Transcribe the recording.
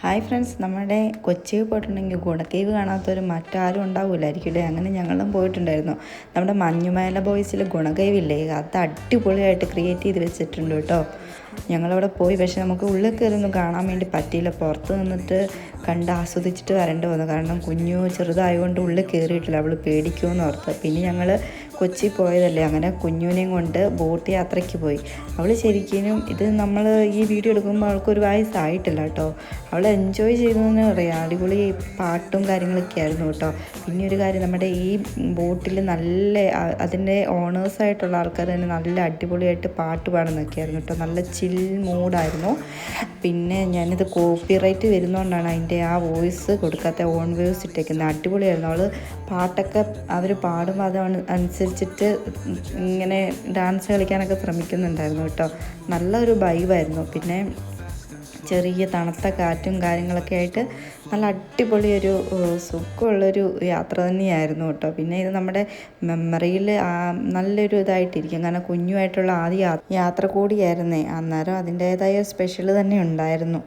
Hi friends നമ്മുടെ കൊച്ചി പോയിട്ടുണ്ടെങ്കിൽ ഗുണത്തീവ് കാണാത്തൊരു മറ്റാരും ഉണ്ടാവില്ലായിരിക്കും അല്ലേ അങ്ങനെ ഞങ്ങളും പോയിട്ടുണ്ടായിരുന്നു. നമ്മുടെ മഞ്ഞുമല ബോയ്സിൽ ഗുണക്കേവ് ഇല്ലേ അത് അടിപൊളിയായിട്ട് ക്രിയേറ്റ് ചെയ്ത് വെച്ചിട്ടുണ്ട് കേട്ടോ. ഞങ്ങളവിടെ പോയി പക്ഷെ നമുക്ക് ഉള്ളിൽ കയറിയൊന്നും കാണാൻ വേണ്ടി പറ്റിയില്ല. പുറത്ത് നിന്നിട്ട് കണ്ട് ആസ്വദിച്ചിട്ട് വരേണ്ടി വന്നു. കാരണം കുഞ്ഞു ചെറുതായതുകൊണ്ട് ഉള്ളിൽ കയറിയിട്ടില്ല. അവൾ പേടിക്കുമെന്ന് ഓർത്ത്. പിന്നെ ഞങ്ങൾ കൊച്ചി പോയതല്ലേ അങ്ങനെ കുഞ്ഞുവിനെയും കൊണ്ട് ബോട്ട് യാത്രയ്ക്ക് പോയി. അവൾ ശരിക്കും ഇത് നമ്മൾ ഈ വീഡിയോ എടുക്കുമ്പോൾ അവൾക്ക് ഒരു വയസ്സായിട്ടില്ല കേട്ടോ. അവൾ എൻജോയ് ചെയ്തതെന്ന് പറയാം അടിപൊളി പാട്ടും കാര്യങ്ങളൊക്കെ ആയിരുന്നു കേട്ടോ. പിന്നെ ഒരു കാര്യം നമ്മുടെ ഈ ബോട്ടിൽ നല്ല അതിന്റെ ഓണേഴ്സായിട്ടുള്ള ആൾക്കാർ തന്നെ നല്ല അടിപൊളിയായിട്ട് പാട്ട് പാടുന്നൊക്കെ ആയിരുന്നു കേട്ടോ. നല്ല ചിൽ മൂഡായിരുന്നു പിന്നെ ഞാനിത് കോപ്പി റൈറ്റ് വരുന്നതുകൊണ്ടാണ് അതിന്റെ ആ വോയിസ് കൊടുക്കാത്ത ഓൺ വോയിസ് ഇട്ടേക്കുന്നത് അടിപൊളിയായിരുന്നു. അവൾ പാട്ടൊക്കെ അവർ പാടുമ്പോൾ അത് അനുസരിച്ചിട്ട് ഇങ്ങനെ ഡാൻസ് കളിക്കാനൊക്കെ ശ്രമിക്കുന്നുണ്ടായിരുന്നു കേട്ടോ. നല്ലൊരു വൈവായിരുന്നു പിന്നെ ചെറിയ തണുത്ത കാറ്റും കാര്യങ്ങളൊക്കെ ആയിട്ട് നല്ല അടിപൊളി ഒരു സുഖമുള്ളൊരു യാത്ര തന്നെയായിരുന്നു കേട്ടോ. പിന്നെ ഇത് നമ്മുടെ മെമ്മറിയിൽ നല്ലൊരു ഇതായിട്ടിരിക്കും. കാരണം കുഞ്ഞുമായിട്ടുള്ള ആദ്യ യാത്ര കൂടിയായിരുന്നേ. അന്നേരം അതിന്റേതായ സ്പെഷ്യൽ തന്നെ ഉണ്ടായിരുന്നു.